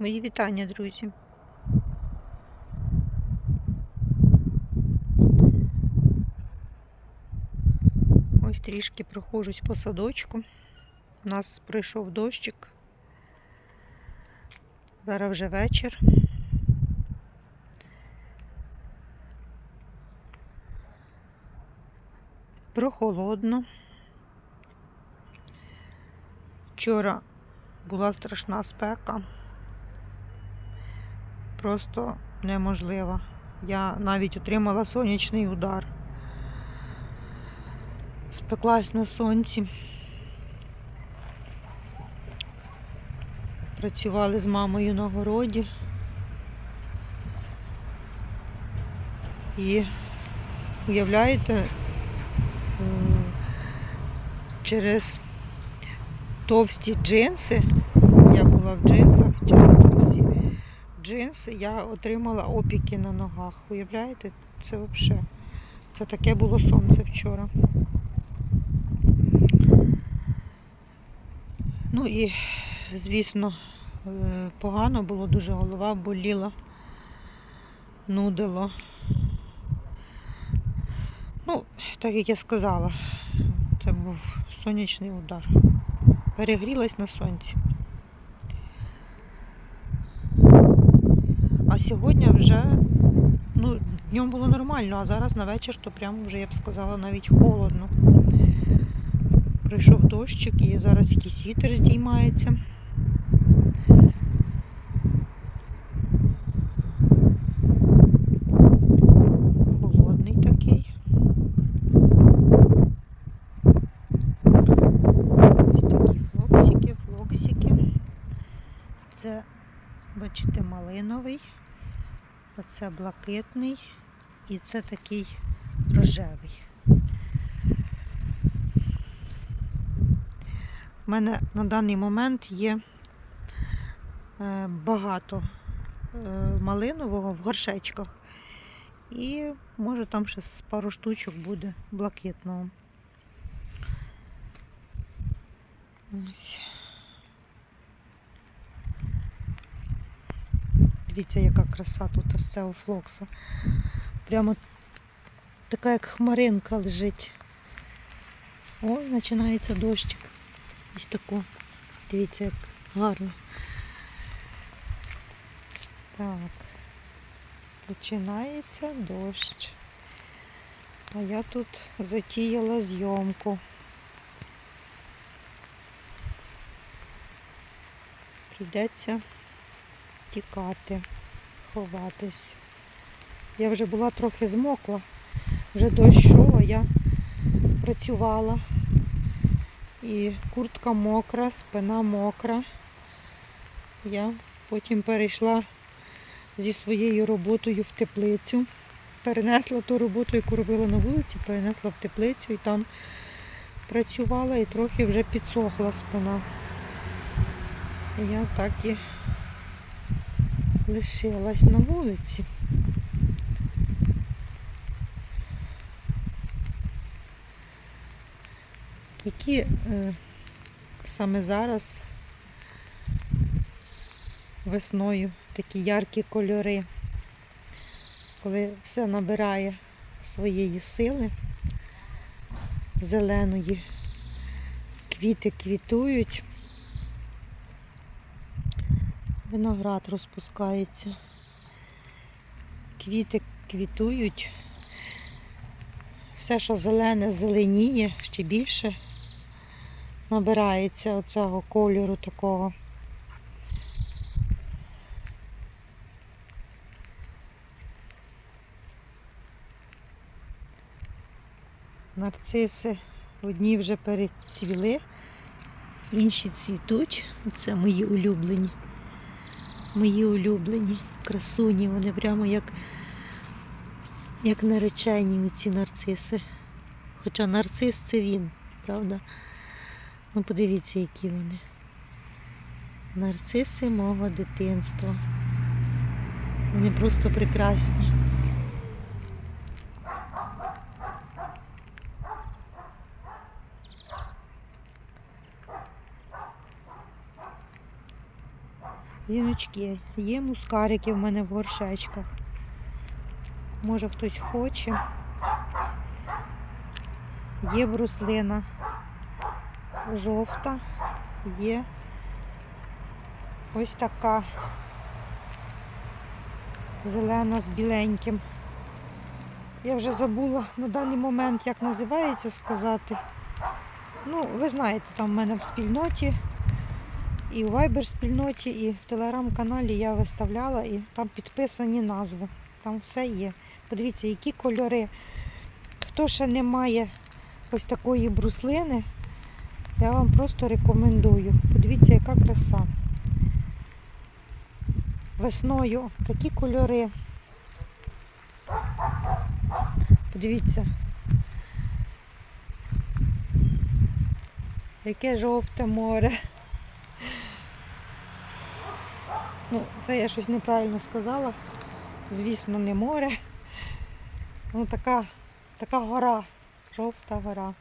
Мої вітання, друзі. Ось трішки проходжусь по садочку. У нас прийшов дощик. Зараз вже вечір. Прохолодно. Вчора була страшна спека. Просто неможлива. Я навіть отримала сонячний удар. Спеклась на сонці. Працювали з мамою на городі. І уявляєте, через товсті джинси, я була в джинсах, через джинси я отримала опіки на ногах. Уявляєте, це взагалі. Це таке було сонце вчора. Ну і, звісно, е, погано було, дуже голова боліла, нудило. Ну, так як я сказала, це був сонячний удар. Перегрілась на сонці. Сьогодні вже, ну, днем було нормально, а зараз на вечір, то прямо вже я б сказала навіть холодно. Прийшов дощик і зараз якийсь вітер здіймається. Холодний такий. Ось такі флоксики, флоксики. Це, бачите, малиновий, оце блакитний і це такий рожевий. У мене на даний момент є е, багато е, малинового в горшечках. І може там ще з пару штучок буде блакитного. Ось. Дивіться, яка краса тут з цього флокса. Прямо така, як хмаринка лежить. Ой, починається дощик. Ось таку. Дивіться, як гарно. Так. Починається дощ. А я тут затіяла зйомку. Прийдеться тікати, ховатись. Я вже була трохи змокла, вже дощ йшов, а я працювала. І куртка мокра, спина мокра. Я потім перейшла зі своєю роботою в теплицю. Перенесла ту роботу, яку робила на вулиці, перенесла в теплицю і там працювала і трохи вже підсохла спина. Я так і лишилась на вулиці. Які е, саме зараз весною такі яркі кольори, коли все набирає своєї сили зеленої, квіти квітують, виноград розпускається, квіти квітують, все, що зелене, зеленіє ще більше набирається оцього кольору такого. Нарциси одні вже перецвіли, інші цвітуть. Це мої улюблені. Мої улюблені красуні, вони прямо як, як наречені ці нарциси. Хоча нарцис це він, правда? Ну, подивіться, які вони. Нарциси мого дитинства. Вони просто прекрасні. Жіночки, є мускарики в мене в горшечках. Може хтось хоче. Є бруслина жовта, є ось така зелена з біленьким. Я вже забула на даний момент, як називається сказати. Ну, ви знаєте, там в мене в спільноті, і у Viber спільноті, і в телеграм-каналі я виставляла, і там підписані назви. Там все є. Подивіться, які кольори. Хто ще не має ось такої бруслини, я вам просто рекомендую. Подивіться, яка краса. Весною такі кольори. Подивіться. Яке жовте море. Ну, це я щось неправильно сказала. Звісно, не море. Ну, така, така гора, жовта гора.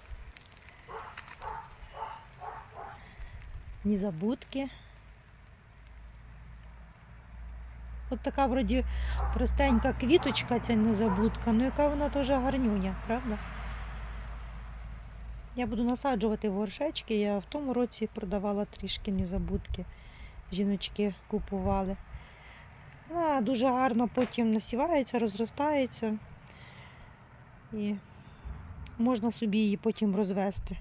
Незабудки. От така вроді простенька квіточка ця незабудка, ну яка вона теж гарнюня, правда? Я буду насаджувати горшечки. Я в тому році продавала трішки незабудки. Жіночки купували. Вона дуже гарно потім насівається, розростається. І можна собі її потім розвести.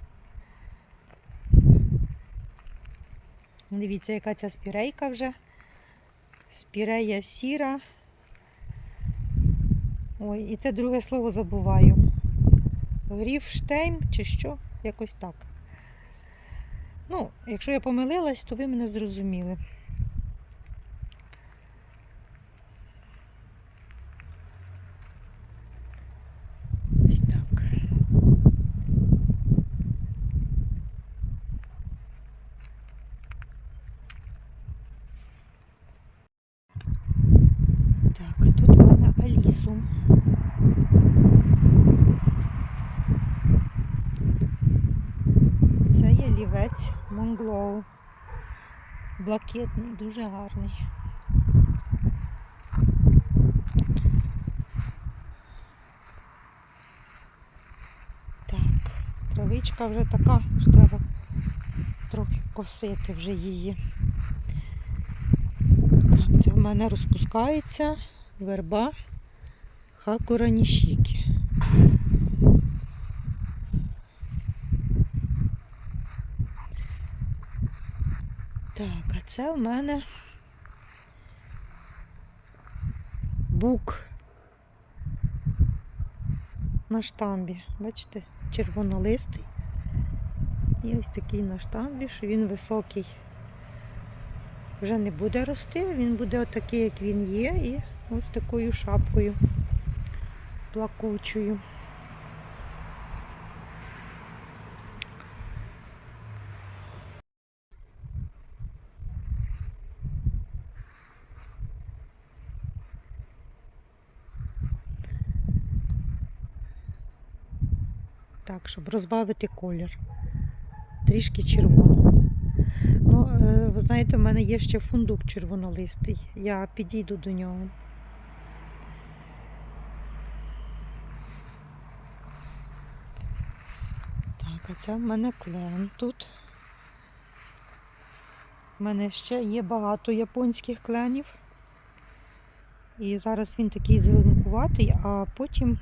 Дивіться, яка ця спірейка вже. Спірея сіра. Ой, і те друге слово забуваю. Гріфштейм чи що? Якось так. Ну, якщо я помилилась, то ви мене зрозуміли. Ось так. Так, а тут в мене Алісу. Це є лівець Монглоу. Блакитний, дуже гарний. Так, травичка вже така, що треба трохи косити вже її. Так, це в мене розпускається верба Хакура Нішікі. Так, а це в мене бук на штамбі. Бачите, червонолистий. І ось такий на штамбі, що він високий. Вже не буде рости, він буде отакий, як він є, і ось такою шапкою плакучою. Щоб розбавити колір. Трішки червоного. Ну, е, ви знаєте, в мене є ще фундук червонолистий. Я підійду до нього. Так, а це в мене клен тут. У мене ще є багато японських кленів. І зараз він такий зеленкуватий, а потім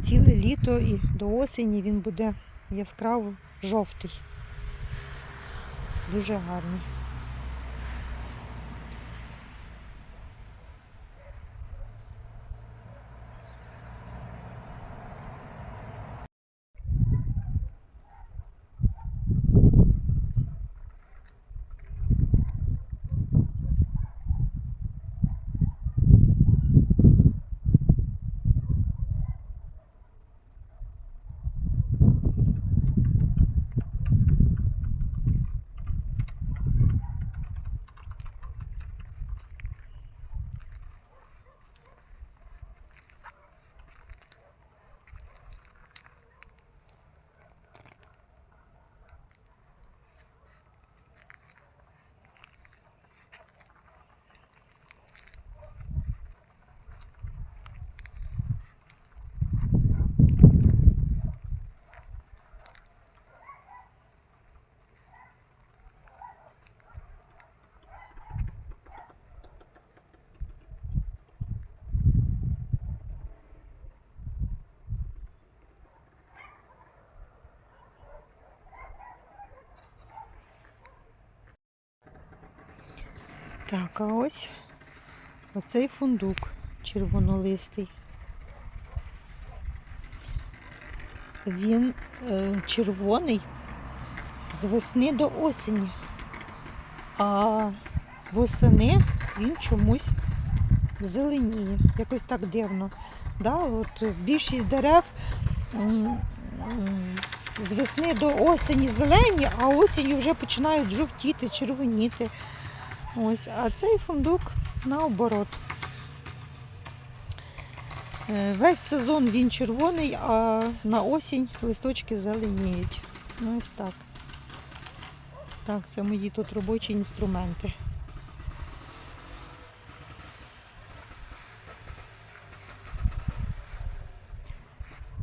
ціле літо і до осені він буде яскраво жовтий. Дуже гарний. Так, а ось оцей фундук червонолистий. Він е, червоний з весни до осені, а восени він чомусь зеленіє. Якось так дивно. Да? От більшість дерев з весни до осені зелені, а осінню вже починають жовтіти, червоніти. Ось, а цей фундук наоборот. Е, Весь сезон він червоний, а на осінь листочки зеленіють. Ну ось так. Так, це мої тут робочі інструменти.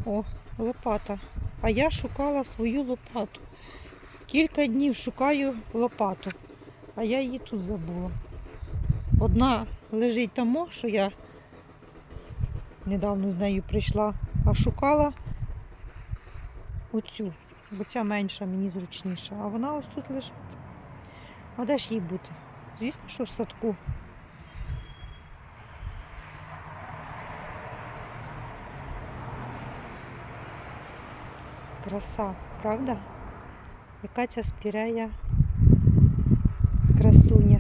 О, лопата. А я шукала свою лопату. Кілька днів шукаю лопату, а я її тут забула. Одна лежить там, що я недавно з нею прийшла, а шукала оцю, бо ця менша мені зручніша, а вона ось тут лежить. А де ж їй бути? Звісно, що в садку. Краса, правда? Яка ця спірея красуня.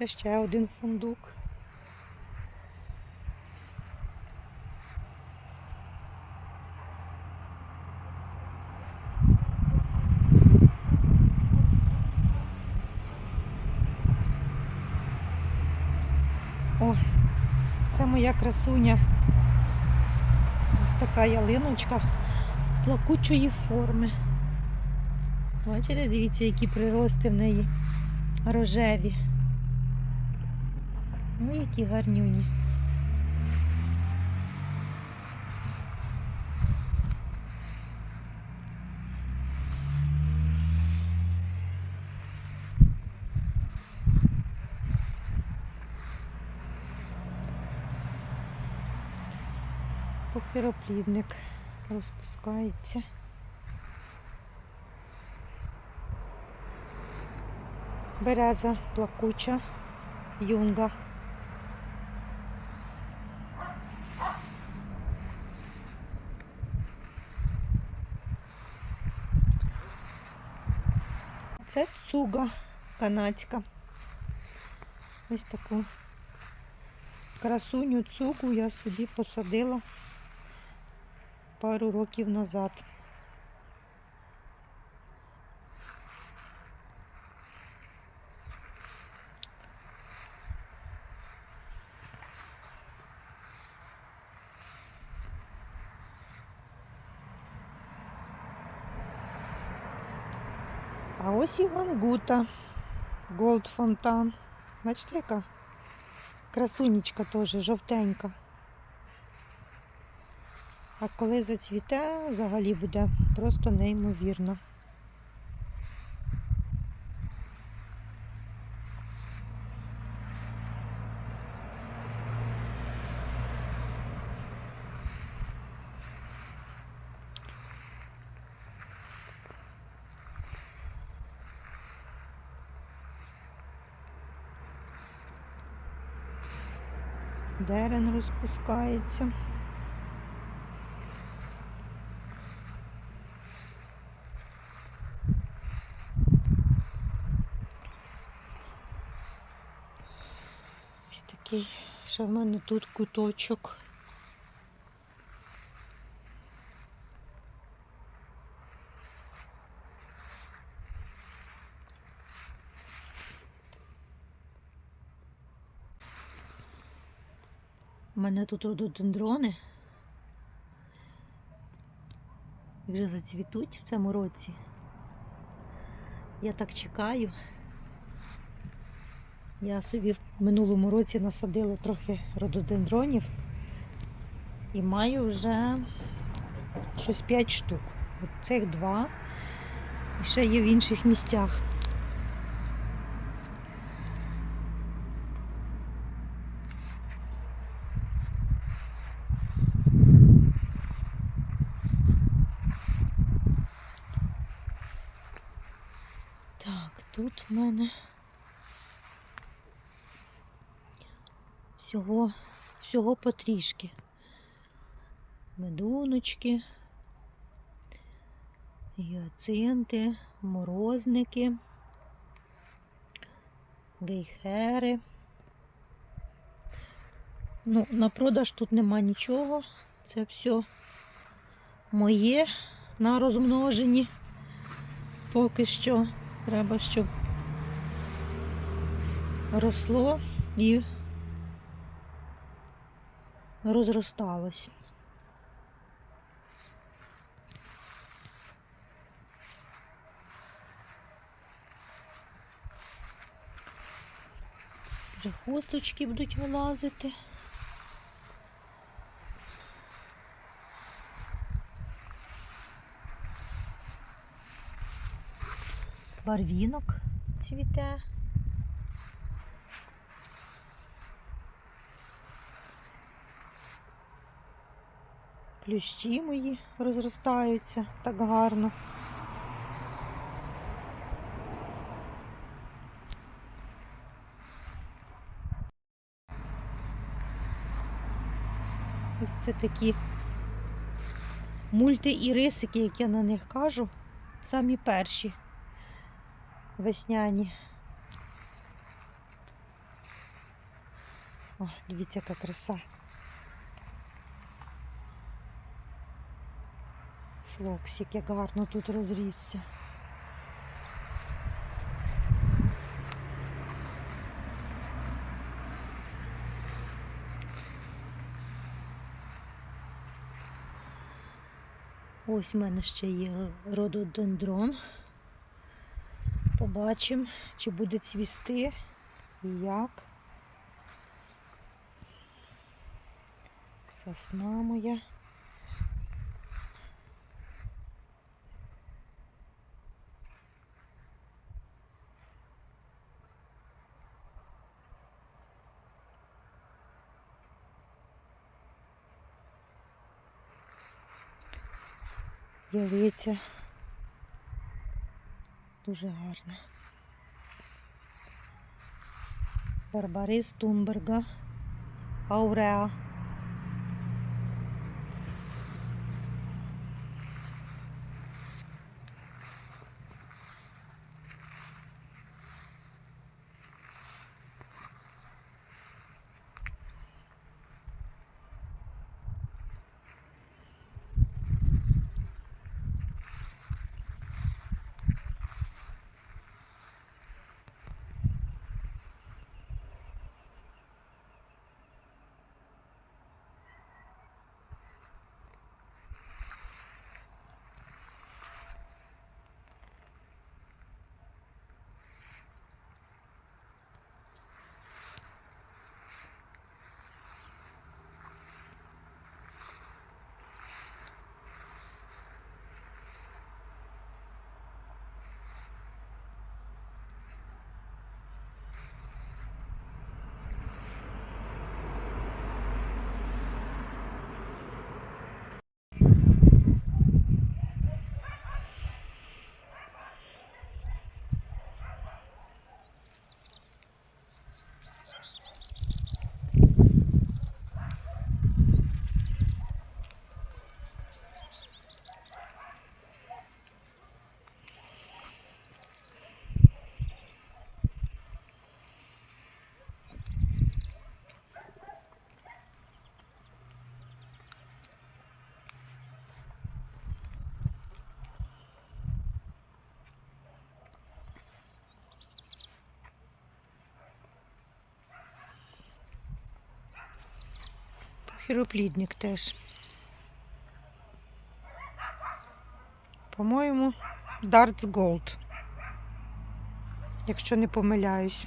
Це ще один фундук. О, це моя красуня. Ось така ялиночка плакучої форми. Бачите, дивіться, які прирости в неї рожеві. Ну, які гарнюні. Похироплідник розпускається. Береза плакуча, юнга. Це канадська. Ось таку красуню цугу я собі посадила пару років назад. А ось і вангута. Голд фонтан. Бачите, яка красунечка теж жовтенька. А коли зацвіте, взагалі буде просто неймовірно. Розпускається. Ось такий, що в мене тут куточок. У мене тут рододендрони. Вже зацвітуть в цьому році. Я так чекаю. Я собі в минулому році насадила трохи рододендронів і маю вже щось 5 штук. От цих два. І ще є в інших місцях. Тут в мене всього, всього потрішки. Медуночки, гіацинти, морозники, гейхери. Ну, на продаж тут нема нічого. Це все моє на розмноженні. Поки що треба, щоб росло і розросталось. Вже хусточки будуть вилазити. Барвінок цвіте. Плющі мої розростаються так гарно. Ось це такі мульти і рисики, як я на них кажу, самі перші весняні. О, дивіться, яка краса. Флоксик, як гарно тут розрісся. Ось в мене ще є рододендрон. Побачимо, чи буде цвісти і як. Сосна моя. Ялиця. Дуже гарна. Барбарис Тумберга. Ауреа. Хіроплідник теж. По-моєму, Darts Gold. Якщо не помиляюсь.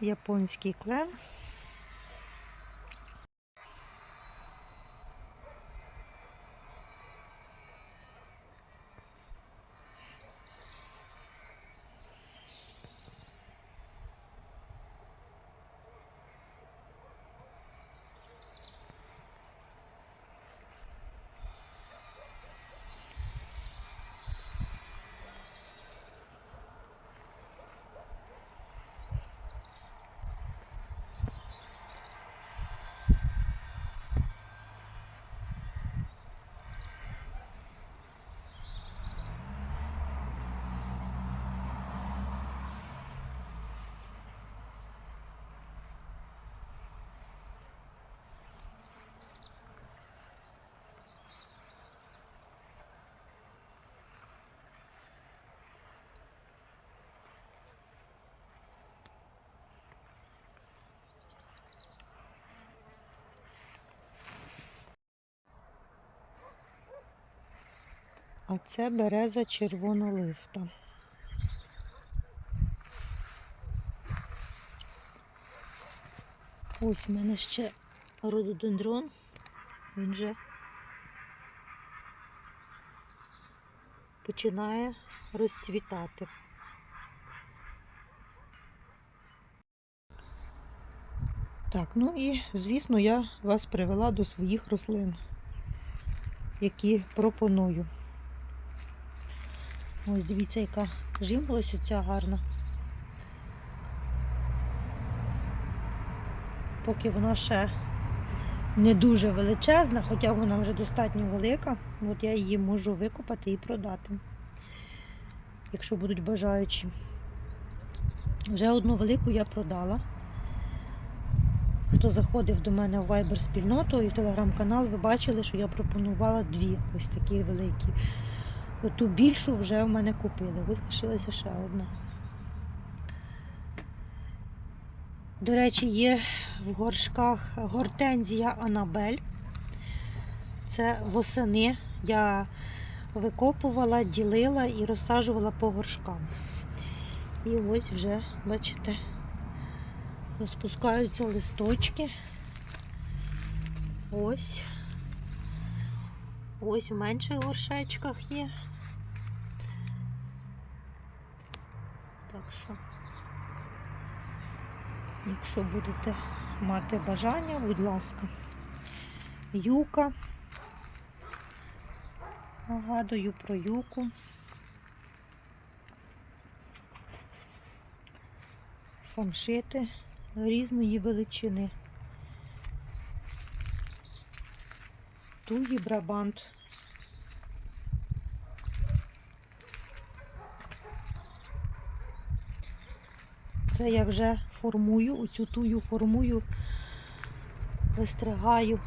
Японський клен. Це береза червонолиста. Ось у мене ще рододендрон. Він вже починає розцвітати. Так, ну і звісно, я вас привела до своїх рослин, які пропоную. Ось дивіться, яка жимолость оця гарна. Поки вона ще не дуже величезна, хоча вона вже достатньо велика, от я її можу викопати і продати, якщо будуть бажаючі. Вже одну велику я продала. Хто заходив до мене в Viber спільноту і в телеграм-канал, ви бачили, що я пропонувала дві ось такі великі. Оту більшу вже в мене купили. Ось лишилася ще одна. До речі, є в горшках гортензія Анабель. Це восени я викопувала, ділила і розсаджувала по горшкам. І ось вже, бачите, розпускаються листочки. Ось. Ось в менших горшечках є. Так що, якщо будете мати бажання, будь ласка, юка. Нагадую про юку. Самшити різної величини. Тугі брабант. Це я вже формую, оцю тую формую, вистригаю,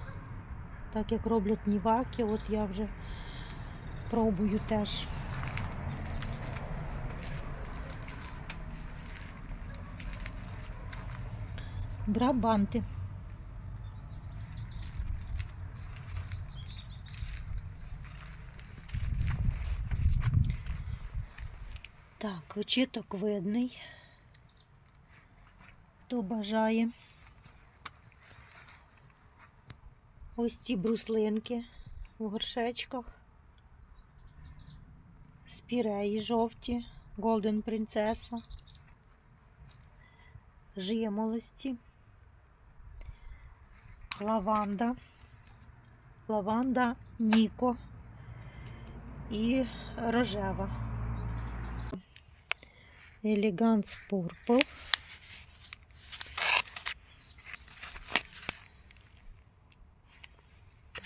так як роблять ніваки, от я вже пробую теж. Брабанти. Так, очіток видний. Хто бажає. Ось ці бруслинки в горшечках. Спіреї жовті, Голден Принцеса, жимолості, лаванда, лаванда Ніко і рожева. Елеганс Purple.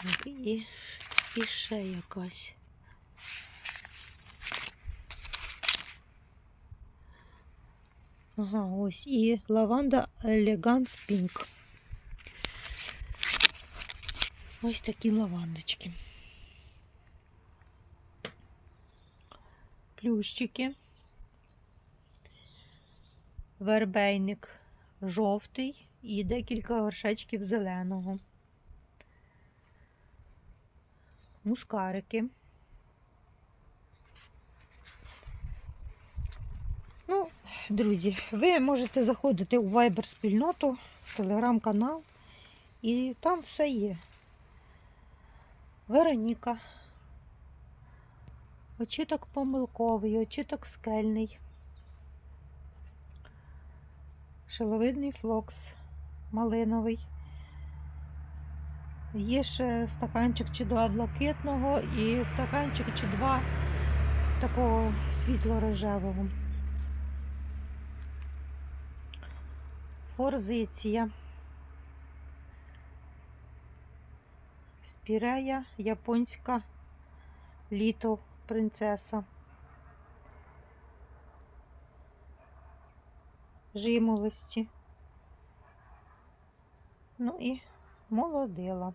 Так, і, і ще якась. Ага, ось і лаванда Elegance Pink. Ось такі лавандочки. Плющики. Вербейник жовтий і декілька горшечків зеленого. Мускарики. Ну, друзі, ви можете заходити у Viber спільноту, в телеграм-канал, і там все є. Вероніка. Очіток помилковий, очіток скельний. Шиловидний флокс, малиновий. Є ще стаканчик чи два блакитного і стаканчик чи два такого світло-рожевого. Форзиція. Спірея японська Літл принцеса. Жимолості. Ну і молодила.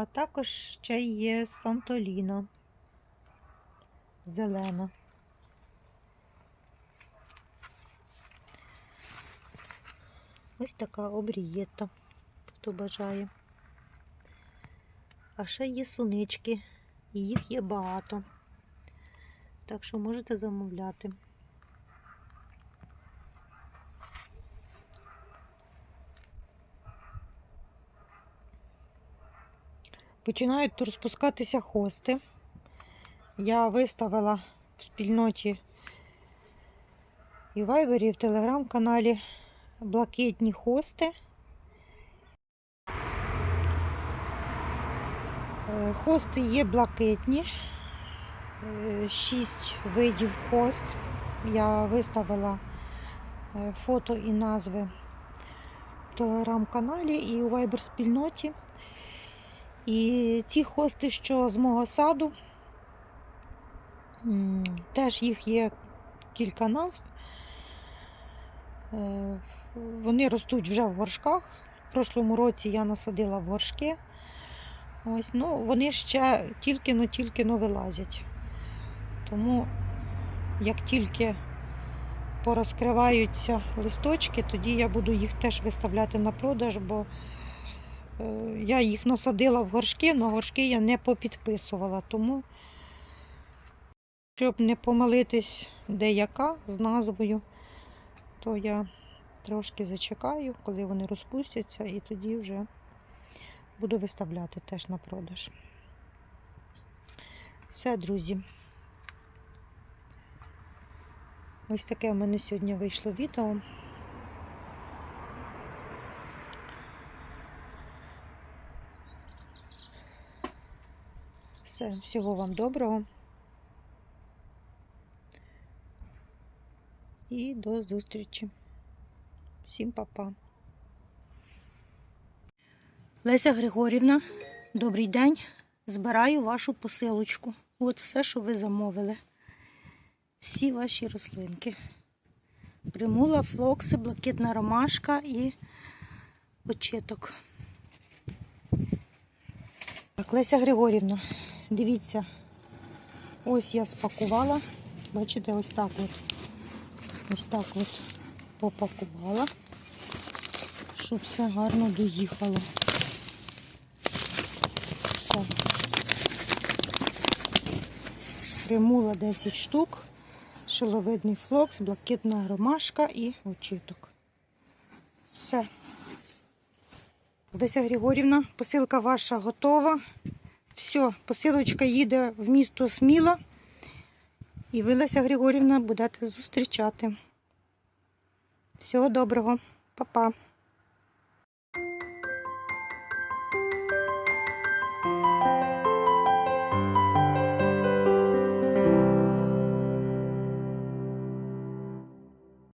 А також ще є Сантоліна. Зелена. Ось така обрієта. хто бажає. А ще є сунички, і їх є багато. Так що можете замовляти. Починають розпускатися хости. Я виставила в спільноті і Вайбері, і в телеграм-каналі блакитні хости. Е, Хости є блакитні, Е, шість видів хост. Я виставила е, фото і назви в телеграм-каналі і у Viber спільноті. І ці хости, що з мого саду, теж їх є кілька назв. Е, Вони ростуть вже в горшках. В прошлому році я насадила в горшки. Ось, ну, вони ще тільки-но тільки-но вилазять. Тому як тільки порозкриваються листочки, тоді я буду їх теж виставляти на продаж, бо я їх насадила в горшки, але горшки я не попідписувала. Тому, щоб не помилитись де яка з назвою, то я трошки зачекаю, коли вони розпустяться, і тоді вже буду виставляти теж на продаж. Все, друзі. Ось таке в мене сьогодні вийшло відео. Все, всього вам доброго. І до зустрічі. Всім па-па. Леся Григорівна, добрий день. Збираю вашу посилочку. От все, що ви замовили. Всі ваші рослинки. Примула, флокси, блакитна ромашка і очиток. Так, Леся Григорівна, дивіться, ось я спакувала. Бачите, ось так от. Ось так от попакувала, щоб все гарно доїхало. Все. Примула 10 штук, шиловидний флокс, блакитна ромашка і очіток. Все. Леся Григорівна, посилка ваша готова. Все, посилочка їде в місто Сміло. І ви, Леся Григорівна, будете зустрічати. Всього доброго, Па-па.